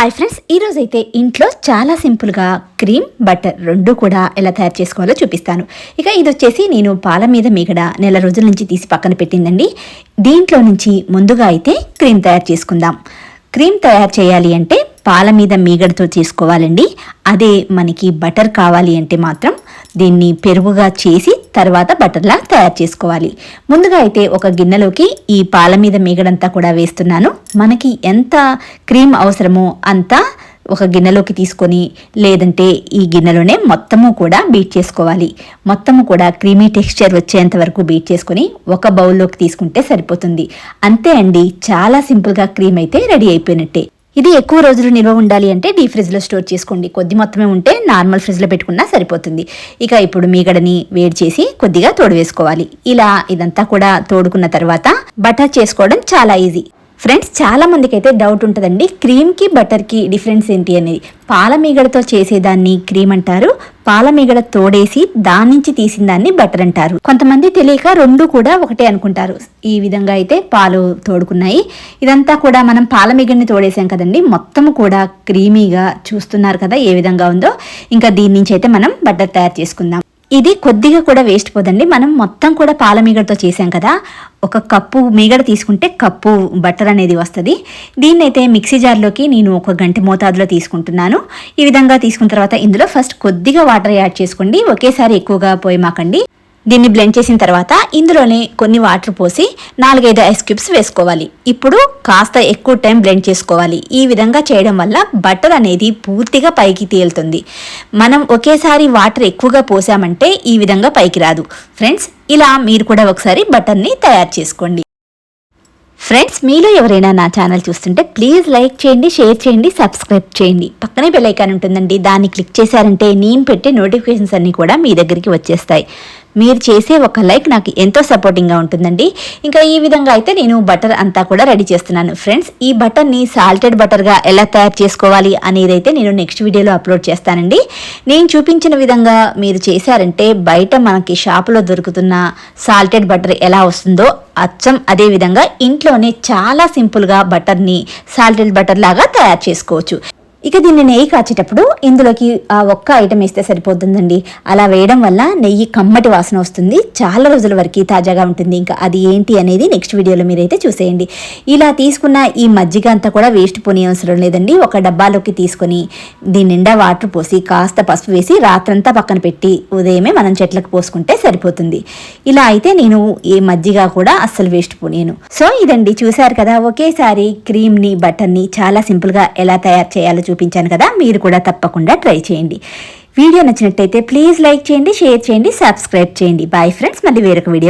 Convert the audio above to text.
Hi friends ఈరోజు అయితే ఇంట్లో చాలా సింపుల్గా క్రీమ్ బటర్ రెండు కూడా ఎలా తయారు చేసుకోవాలో చూపిస్తాను. ఇక ఇది వచ్చేసి నేను పాల మీద మీగడ నెల రోజుల నుంచి తీసి పక్కన పెట్టిందండి. దీంట్లో నుంచి ముందుగా అయితే క్రీమ్ తయారు చేసుకుందాం. క్రీమ్ తయారు చేయాలి అంటే పాల మీద మీగడతో చేసుకోవాలండి. అదే మనకి బటర్ కావాలి అంటే మాత్రం దీన్ని పెరుగుగా చేసి తర్వాత బటర్లా తయారు చేసుకోవాలి. ముందుగా అయితే ఒక గిన్నెలోకి ఈ పాల మీద మీగడంతా కూడా వేస్తున్నాను. మనకి ఎంత క్రీమ్ అవసరమో అంత ఒక గిన్నెలోకి తీసుకొని లేదంటే ఈ గిన్నెలోనే మొత్తము కూడా బీట్ చేసుకోవాలి. మొత్తము కూడా క్రీమీ టెక్స్చర్ వచ్చేంత వరకు బీట్ చేసుకొని ఒక బౌల్లోకి తీసుకుంటే సరిపోతుంది. అంతే అండి చాలా సింపుల్గా క్రీమ్ అయితే రెడీ అయిపోయినట్టే. ఇది ఎక్కువ రోజులు నిల్వ ఉండాలి అంటే డీ ఫ్రిడ్జ్లో స్టోర్ చేసుకోండి. కొద్ది మొత్తమే ఉంటే నార్మల్ ఫ్రిడ్జ్లో పెట్టుకున్నా సరిపోతుంది. ఇక ఇప్పుడు మీగడని వేడి చేసి కొద్దిగా తోడు వేసుకోవాలి. ఇలా ఇదంతా కూడా తోడుకున్న తర్వాత బటర్ చేసుకోవడం చాలా ఈజీ. ఫ్రెండ్స్ చాలా మందికి అయితే డౌట్ ఉంటుందండి క్రీమ్కి బటర్కి డిఫరెన్స్ ఏంటి అనేది. పాల మీగడతో చేసేదాన్ని క్రీమ్ అంటారు. పాల మీగడ తోడేసి దాని నుంచి తీసిన దాన్ని బటర్ అంటారు. కొంతమంది తెలియక రెండు కూడా ఒకటే అనుకుంటారు. ఈ విధంగా అయితే పాలు తోడుకున్నాయి. ఇదంతా కూడా మనం పాల మీగడని తోడేసాం కదండి. మొత్తం కూడా క్రీమీగా చూస్తున్నారు కదా ఏ విధంగా ఉందో. ఇంకా దీని నుంచి అయితే మనం బటర్ తయారు చేసుకుందాం. ఇది కొద్దిగా కూడా వేస్ట్ పోదండి. మనం మొత్తం కూడా పాల మీగడతో చేసాం కదా. ఒక కప్పు మీగడ తీసుకుంటే కప్పు బట్టర్ అనేది వస్తుంది. దీన్ని అయితే మిక్సీ జార్లోకి నేను ఒక గంట మోతాదులో తీసుకుంటున్నాను. ఈ విధంగా తీసుకున్న తర్వాత ఇందులో ఫస్ట్ కొద్దిగా వాటర్ యాడ్ చేసుకోండి. ఒకేసారి ఎక్కువగా పోయి మాకండి దీన్ని బ్లెండ్ చేసిన తర్వాత ఇందులోనే కొన్ని వాటర్ పోసి నాలుగైదు ఐస్ క్యూబ్స్ వేసుకోవాలి. ఇప్పుడు కాస్త ఎక్కువ టైం బ్లెండ్ చేసుకోవాలి. ఈ విధంగా చేయడం వల్ల బటర్ అనేది పూర్తిగా పైకి తేలుతుంది. మనం ఒకేసారి వాటర్ ఎక్కువగా పోసామంటే ఈ విధంగా పైకి రాదు. ఫ్రెండ్స్ ఇలా మీరు కూడా ఒకసారి బటర్ని తయారు చేసుకోండి. ఫ్రెండ్స్ మీలో ఎవరైనా నా ఛానల్ చూస్తుంటే ప్లీజ్ లైక్ చేయండి షేర్ చేయండి సబ్స్క్రైబ్ చేయండి. పక్కనే బెల్ ఐకాన్ ఉంటుందండి. దాన్ని క్లిక్ చేశారంటే నేను పెట్టే నోటిఫికేషన్స్ అన్నీ కూడా మీ దగ్గరికి వచ్చేస్తాయి. మీరు చేసే ఒక లైక్ నాకు ఎంతో సపోర్టింగ్గా ఉంటుందండి. ఇంకా ఈ విధంగా అయితే నేను బటర్ అంతా కూడా రెడీ చేస్తున్నాను. ఫ్రెండ్స్ ఈ బటర్ని సాల్టెడ్ బటర్గా ఎలా తయారు చేసుకోవాలి అనేది అయితే నేను నెక్స్ట్ వీడియోలో అప్లోడ్ చేస్తానండి. నేను చూపించిన విధంగా మీరు చేశారంటే బయట మనకి షాపులో దొరుకుతున్న సాల్టెడ్ బటర్ ఎలా వస్తుందో అచ్చం అదే విధంగా ఇంట్లోనే చాలా సింపుల్గా బటర్ని సాల్టెడ్ బటర్ లాగా తయారు చేసుకోవచ్చు. ఇక దీన్ని నెయ్యి కాచేటప్పుడు ఇందులోకి ఆ ఒక్క ఐటెం వేస్తే సరిపోతుందండి. అలా వేయడం వల్ల నెయ్యి కమ్మటి వాసన వస్తుంది. చాలా రోజుల వరకు తాజాగా ఉంటుంది. ఇంకా అది ఏంటి అనేది నెక్స్ట్ వీడియోలో మీరైతే చూసేయండి. ఇలా తీసుకున్న ఈ మజ్జిగ అంతా కూడా వేస్ట్ పోనీ అవసరం లేదండి. ఒక డబ్బాలోకి తీసుకొని దీని నిండా వాటర్ పోసి కాస్త పసుపు వేసి రాత్రంతా పక్కన పెట్టి ఉదయమే మనం చెట్లకు పోసుకుంటే సరిపోతుంది. ఇలా అయితే నేను ఏ మజ్జిగ కూడా అస్సలు వేస్ట్ పోనేను సో ఇదండి. చూశారు కదా ఒకేసారి క్రీమ్ని బటర్ని చాలా సింపుల్గా ఎలా తయారు చేయాలో చూపించాను కదా మీరు కూడా తప్పకుండా ట్రై చేయండి. వీడియో నచ్చినట్టయితే ప్లీజ్ లైక్ చేయండి షేర్ చేయండి సబ్స్క్రైబ్ చేయండి. బాయ్ ఫ్రెండ్స్ మళ్ళీ వేరొక వీడియోలో